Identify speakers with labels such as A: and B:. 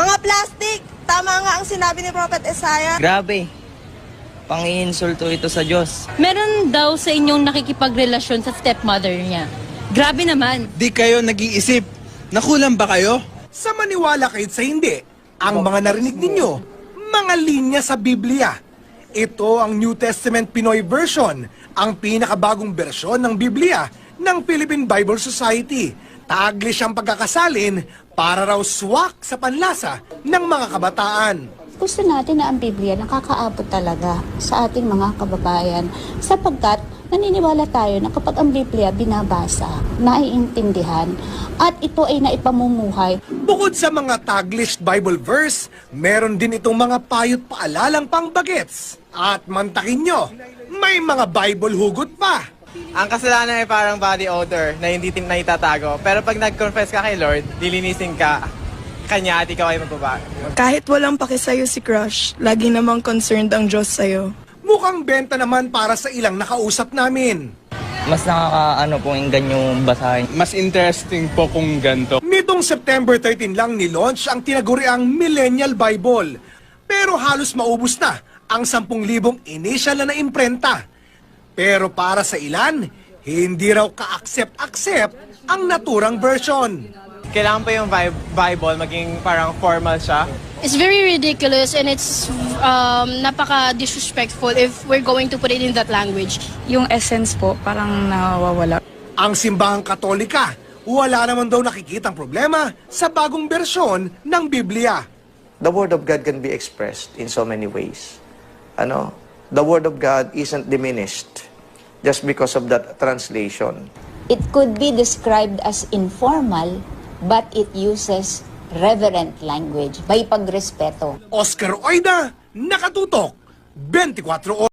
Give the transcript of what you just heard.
A: Mga plastic! Tama nga ang sinabi ni Prophet Isaiah.
B: Grabe. Pangiinsulto ito sa Diyos.
C: Meron daw sa inyong nakikipagrelasyon sa stepmother niya. Grabe naman.
D: Di kayo nag-iisip. Nakulang ba kayo?
E: Sa maniwala kahit sa hindi, ang mga narinig ninyo, mga linya sa Biblia. Ito ang New Testament Pinoy version, ang pinakabagong bersyon ng Biblia ng Philippine Bible Society. Taglish ang pagkakasalin para raw swak sa panlasa ng mga kabataan.
F: gusto natin na ang Biblia nakakaabot talaga sa ating mga kababayan sapagkat naniniwala tayo na kapag ang Biblia binabasa, naiintindihan at ito ay naipamumuhay,
E: Bukod sa mga Taglish Bible verse, meron din itong mga payot paalalang pangbagets. At mantakin nyo, may mga Bible hugot pa.
G: Ang kasalanan ay parang body odor na hindi tin na itatago. Pero pag nag-confess ka kay Lord, dilinisin ka kanya at ikaw ay magbabago.
A: Kahit walang paki sa'yo si Crush, lagi namang concerned ang Diyos sa'yo.
E: Mukhang benta naman para sa ilang nakausap namin.
B: Mas nakakaano po inggan yung basahin.
D: Mas interesting po kung ganito.
E: Nitong September 13 lang ni-launch ang tinaguriang Millennial Bible. Pero halos maubos na ang 10,000 initial na naimprenta. Pero para sa ilan, hindi raw ka-accept-accept ang naturang version.
G: Kailangan pa yung Bi- Bible maging parang formal siya.
H: It's very ridiculous and it's um, napaka-disrespectful if we're going to put it in that language.
I: yung essence po parang nawawala.
E: Ang simbahang katolika, wala naman daw nakikitang problema sa bagong bersyon ng Biblia.
J: the word of God can be expressed in so many ways. Ano? The word of God isn't diminished just because of that translation.
F: it could be described as informal but it uses reverent language, may pagrespeto.
E: Oscar Oida, nakatutok, 24 oras.